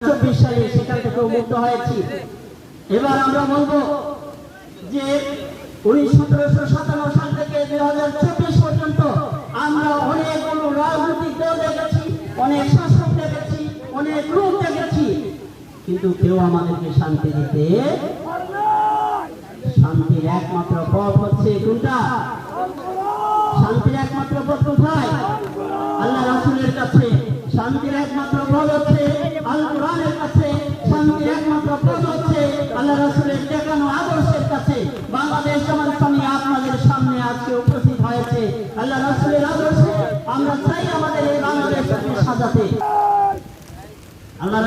সেখান মুক্ত হয়েছি। এবার আমরা বলব যে উনিশ সতেরোশো সাতান্ন সাল থেকে দুই হাজার চব্বিশ পর্যন্ত আমরা অনেকগুলো রাজনৈতিক দল দেখেছি, অনেক শাসক দেখেছি, অনেক লোক দেখেছি। কিন্তু কেউ আমাদেরকে শান্তি দিতে শান্তির একমাত্র পথ হচ্ছে কোনটা? শান্তির একমাত্র পথ কোথায়? আল্লাহ রাসুলের কাছে শান্তির একমাত্র শান্তির একমাত্র পথ হচ্ছে, আল্লাহ রাসুলের দেখানো আদর্শের কাছে বাংলাদেশ জামাত ইসলামী আপনাদের সামনে আজকে উপস্থিত হয়েছে। আল্লাহ আদর্শে আমরা চাই আমাদের এই বাংলাদেশকে সাজাতে। আল্লাহ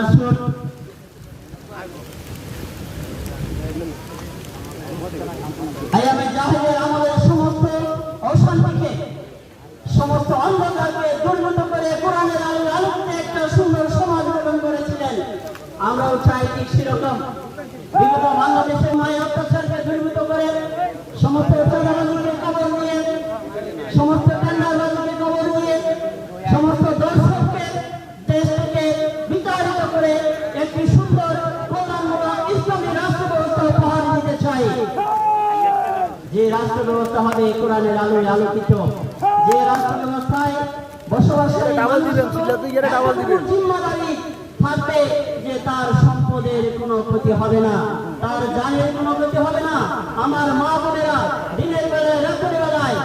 সমস্ত অন্ধকারকে করে কোরআনের আমরাও চাই ঠিক সেরকম বিগত বাংলাদেশের মায়ের অত্যাচারকে দুর্গত করে সমস্ত চাঁদাবাজিকে কবর নিয়ে সমস্ত টেন্ডারবাজিকে কবর নিয়ে সমস্ত দর্শককে দেশ থেকে বিতাড়িত করে একটি সুন্দর কল্যাণমূলক ইসলামী রাষ্ট্র ব্যবস্থা উপহার দিতে চাই যে রাষ্ট্র ব্যবস্থা হবে কোরআনের আলোয় আলোকিত যে রাষ্ট্র ব্যবস্থায় বসবাসকারী। জিম্মাদারি থাকবে যে তার সম্পদের কোনো ক্ষতি হবে না, তার জানের কোনো ক্ষতি হবে না। আমার মা বোনেরা দিনের বেলায়, রাত্রি বেলায়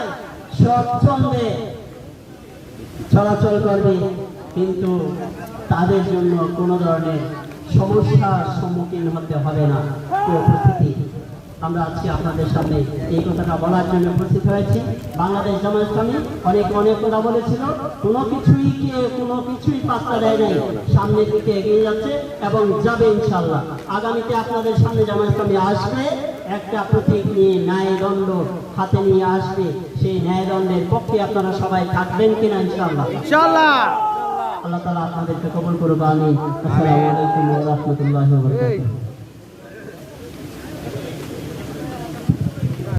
স্বচ্ছন্দে চলাচল করবে, কিন্তু তাদের জন্য কোনো ধরনের সমস্যার সম্মুখীন হতে হবে না। আমরা আজকে আপনাদের সামনে। এই কথাটা বলার জন্য উপস্থিত হয়েছি। বাংলাদেশ জামাত ইসলামী অনেক অনেক কথা বলেছিল। কোনো কিছুই কে কোনো কিছুই পাত্তা দেয় নাই। সামনের দিকে এগিয়ে যাচ্ছে এবং যাবে ইনশাল্লাহ আগামীতে আপনাদের সামনে জামাত ইসলামী আসবে। একটা প্রতীক নিয়ে ন্যায়দণ্ড হাতে নিয়ে আসবে। সেই ন্যায়দণ্ডের পক্ষে আপনারা সবাই থাকবেন কিনা ইনশাল্লাহ ইনশাআল্লাহ! আল্লাহ তালা আপনাদেরকে কবল করব আমি আসসালামু আলাইকুম রাহমাতুল্লাহি